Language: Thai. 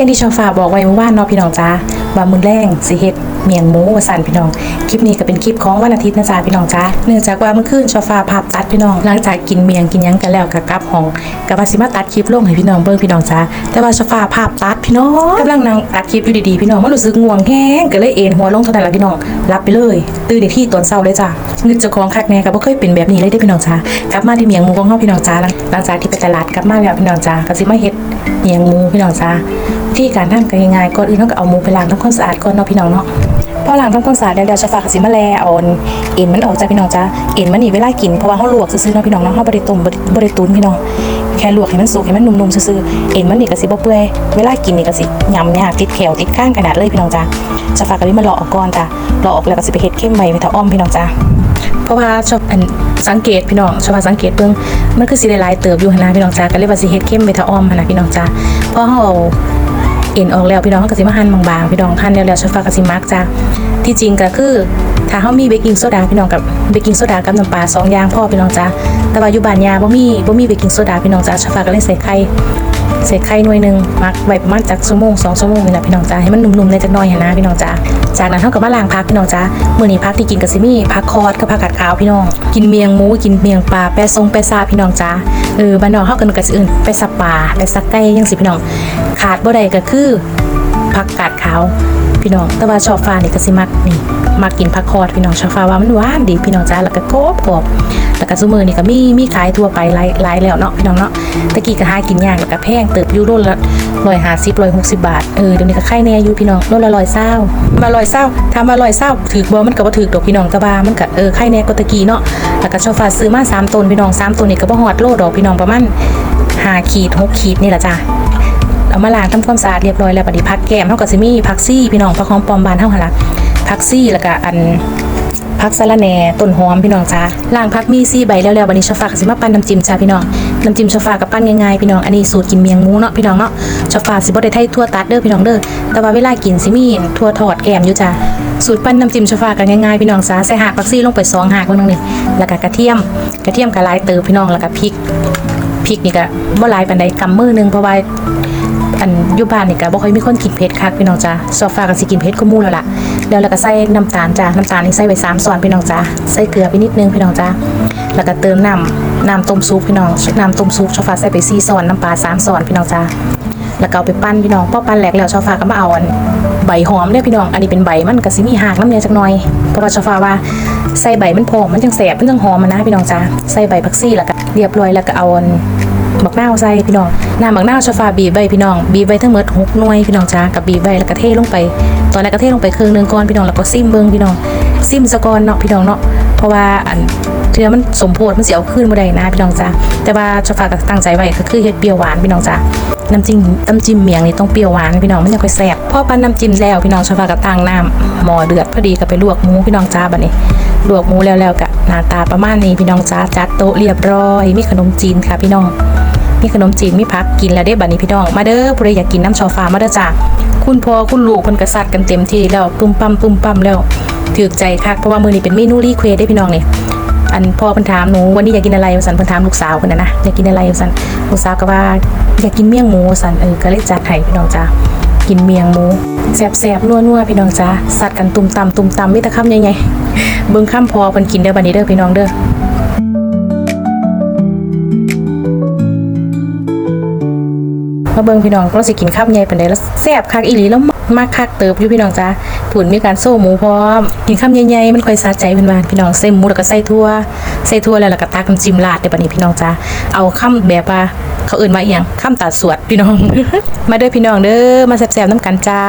อย่างที่ชาวฟ้าบอกไว้เมื่อวานเนาะพี่น้องจ้าว่ามือแรงสิเฮ็ด เมียงหมูสันพี่น้อง คลิปนี้ก็เป็นคลิปของวันอาทิตย์นะจ๊ะพี่น้องจ้าเนื่องจากว่าเมื่อคืนชาวฟ้าภาพตัดพี่น้อง หลังจากกินเมียงกินยังกันแล้วก็กลับห้องก็ว่าสิมาตัดคลิปลงให้พี่น้องเบิ่งพี่น้องจ้าแต่ว่าชาวฟ้าภาพตัดพี่น้องกำลังนั่งตัดคลิปอยู่ดีๆพี่น้องมันรู้สึกง่วงแฮงก็เลยเอ็นหัวลงเท่านั้นละพี่น้องหลับไปเลยตื่นอีกที่ตอนเช้าเลยจ้านึกเจ้าของคักแน่ก็บ่เคยเป็นแบบนี้เลยเด้พี่น้องจ้ากลับมาที่เมียงหมูของเฮาพี่น้องจ้าหลังหลังจากที่ไปตลาดกลับมาแล้วพี่น้องจ้าก็สิมาเฮ็ดเมียงหมูพี่น้องจ้าที่การทำกันง่ายๆก่อนอื่นต้องเอาหมูไปล้างทำความสะอาดก่อนเนาะพี่น้องเนาะ พอหล้างทำความสะอาดแล้วเดี๋ยวจะฝากสิมาแลเอาเอ็นมันออกจาพี่น้องจ้าเอ็นมันนี่เวลากินเพราะว่าเขาลวกซื่อๆเนาะพี่น้องเนาะเขาบริต้มบริตุนพี่น้องแค่ลวกให้มันสุกให้มันนุ่มๆซื่อๆเอ็นมันนี่ก็สิบ่เปื่อยเวลากินนี่ก็สิยำยากติดแขวติดข้างขนาดเลยพี่น้องจ้าจะฝากกันนี้มาเลาะออกก่อนจ้าเละออกแล้วก็สิไปเฮ็ดเข้มใบไปถ้าอ้อมพี่น้องจ้าเพราะว่าชอบอันสังเกตพี่น้องชอบว่าสังเกตเบิ่งมันคือสิหลายเติบอยู่ขนนะพี่น้องจ้าก็เลยว่าสิเฮ็ดเข้มไปถ้าอ้อมนะพี่น้องจ้าเพราะเฮา เอ็นออกแล้วพี่น้องก็สิมาหั่นบางๆพี่น้องหั่นแล้วๆชฟาก็สิมักจ้ะที่จริงก็คือ ถ้าเฮามีเบกกิ้งโซดาพี่น้องกับเบกกิ้งโซดากับน้ำปลาสองอย่างพ่อพี่น้องจ้ะแต่ว่าอยู่บ้านยาบ่มีบ่มีเบกกิ้งโซดาพี่น้องจ้ะชฟาก็เลยใส่ไข่ใส่ไข่หน่วยหนึ่งมักไว้ประมาณจักชั่วโมงสองชั่วโมงนี่แหละพี่น้องจ้ะให้มันนุ่มๆในจักหน่อยนนะพี่น้องจ้ะจากนั้นเฮาก็มาล้างผักพี่น้องจ้ะมื้อนี้ผักที่กินก็สิมีผักคอดกับผักกาดขาวพี่น้อง กินเมียงหมูกินเมียงปลาแปะซงแปะซาพี่น้องจ้ะเออบ้านนอกเฮากันก็สิอิ้นไปสับปลาไปสักไก่จังซี่พี่น้อง ขาดบ่ได้ก็คือผักกาดขาว พี่น้องแต่ว่าชอบฟ้านี่ก็สิมักนี่มักกินผักคอดพี่น้องชอบฟ้าว่ามันหวานดีพี่น้องจ้าแล้วก็กรอบกรอบแล้วก็ซุมือนี่ก็มีมีขายทั่วไปหลายหลายแล้วเนาะพี่น้องเนาะตะกี้ก็หากินยากแล้วก็แพงเติบอยู่โลละ150 160บบาทเออเดี๋ยวนี้ก็ไข่แน่อยู่พี่น้องโลละ120มา120ถ้าทำมา120ถือบ่มันก็บ่ถือดอกพี่น้องต่ว่ามันก็เออไข่แน่กว่าตะกี้เนาะแล้วก็ชอบฟ้าซื้อมาสามต้นพี่น้องสามต้นนี่ก็บ่ฮอดโลดอกพี่น้องประมาณห้าขีดหกขีดนี่แหละจ้า เอามาล้างทำความสะอาดเรียบร้อยแล้วบัดนี้พักแก้มเฮาก็สิมีผักซี่พี่น้องผักหอมปลอมบานเฮาหั่นล่ะผักซี่แล้วก็อันผักสะระแหน่ต้นหอมพี่น้องจ้าล้างผักมีซี่ใบแล้วแล้วบัดนี้ชอฟ้าก็สิมาปั้นน้ำจิ้มจ้าพี่น้องน้ำจิ้มชอฟ้าก็ปั้นง่ายๆพี่น้องอันนี้สูตรกินเมียงมูเนาะพี่น้องเนาะชอฟ้าสิบ่ได้ไทยทั่วตัดเด้อพี่น้องเด้อแต่ว่าเวลากินสิมีทั่วทอดแก้มอยู่จ้าสูตรปั้นน้ำจิ้มชอฟ้าก็ง่ายๆพี่น้องจ้าใส่หากผักซี่ลงไปสองหากลงนึงนี่แล้วก็กระเทียมกระเทียมก็หลายเติบพี่น้องแล้วก็พริกพริกนี่ก็บ่ลายปานใดกำมือนึงเพราะว่า อันยู่บ้านนี่ก็บ่ค่อยมีคนกินเผ็ดคักพี่น้องจ้าซอฟ้าก็สิกินเผ็ดก็มู่แล้วล่ะแล้วเราก็ใส่น้ำตาลจ้าน้ำตาลนี่ใส่ไว้3ช้อนพี่น้องจ้าใส่เกลือไปนิดนึงพี่น้องจ้าแล้วก็เติมน้ำน้ำต้มซุปพี่น้องน้ำต้มซุปซอฟ้าใส่ไป4ช้อนน้ำปลา3ช้อนพี่น้องจ้าแล้วก็เอาไปปั้นพี่น้องพอปั้นแหลกแล้วซอฟ้าก็มาเอาอันใบหอมเด้อพี่น้อง อันนี้เป็นใบมันก็สิมีหากน้ำเนี่ยจักหน่อยเพราะว่าซอฟ้าว่าใส่ใบมันพอมันจังแสบมันจังหอมมันนะพี่น้องจ้าใส่ใบผักชีแล้วก็เรียบร้อยแล้วก็เอาอัน บักหน้าใส่พี่น้องน้ำบักหน้าชฟ้าบีบใบพี่น้อง บีบใบทั้งหมดหกหน่วยพี่น้องจ้ากับบีบใบแล้วก็เทลงไป ตอนแรกก็เทลงไปครึ่งหนึ่งก่อนพี่น้องแล้วก็ซิมเบิ่งพี่น้องซิมสะกอนเนาะพี่น้องเนาะเพราะว่าอันเทื่อมันสมโพธิมันเสิเอาขึ้นบ่ได้นะพี่น้องจ้าแต่ว่าชฟ้าก็ตั้งใจไว้ก็คือเฮ็ดเปรี้ยวหวานพี่น้องจ้าน้ำจิ้มน้ำจิ้มเมียงนี่ต้องเปรี้ยวหวานพี่น้องมันจะค่อยแซ่บพอปั้นน้ำจิ้มแล้วพี่น้องชฟ้าก็ตั้งน้ำหม้อเดือดพอดีก็ไปลวกหมูพี่น้องจ้าบัดนี้ลวกหมูแล้วแล้วก็หน้าตาประมาณนี้พี่น้องจ้าจัดโต๊ะเรียบร้อยมีขนมจีนค่ะพี่น้อง มีขนมจีนมีพักกินแล้วได้บัดนี้พี่น้อง มาเด้อผู้ใดอยากกินน้ำชอฟ้ามาเด้อจ้าคุณพ่อคุณลูกเพิ่นกษัตริย์กันเต็มที่แล้วตุ้มปั๊มตุ้มปั๊มแล้วถือใจคักเพราะว่ามือนี้เป็นเมนูรีเควสได้พี่น้องนี่อันพ่อพิ่นถามหนูวันนี้อยากกินอะไรว่าซั่นพิ่นถามลูกสาวเพิ่นน่ะนะอยากกินอะไรว่าซั่นลูกสาวก็ว่าอยากกินเมี่ยงหมูว่าซั่นเออก็เลยจัดให้พี่น้องจ้ากินเมี่ยงหมูแซ่บๆนัวพี่น้องจ้าสัตว์กันตุ่มตำตุ่มตำมีแต่คำใหญ่ๆเบิ่งคำพอเพิ่นกินเด้อบัดนี้เด้อพี่น้องเด้อ มาเบิ่งพี่น้องก็สิกินข้าวใหญ่ปานใดแล้วแซ่บคักอีหลีแล้วมากคักเติบอยู่พี่น้องจ้าผุนมีการโซ่หมูพร้อมกินข้าวใหญ่ๆมันค่อยสะใจเพิ่นว่าพี่น้องใส่หมูแล้วก็ใส่ทั่วใส่ทั่วแล้วแล้วก็ตักน้ำจิ้มราดได้บัดนี้พี่น้องจ้าเอาข้ามแบบว่าเขาเอื่นว่าอียงข้ามตัดสวดพี่น้อง มาเด้อพี่น้องเด้อมาแซ่บๆน้ำกันจ้า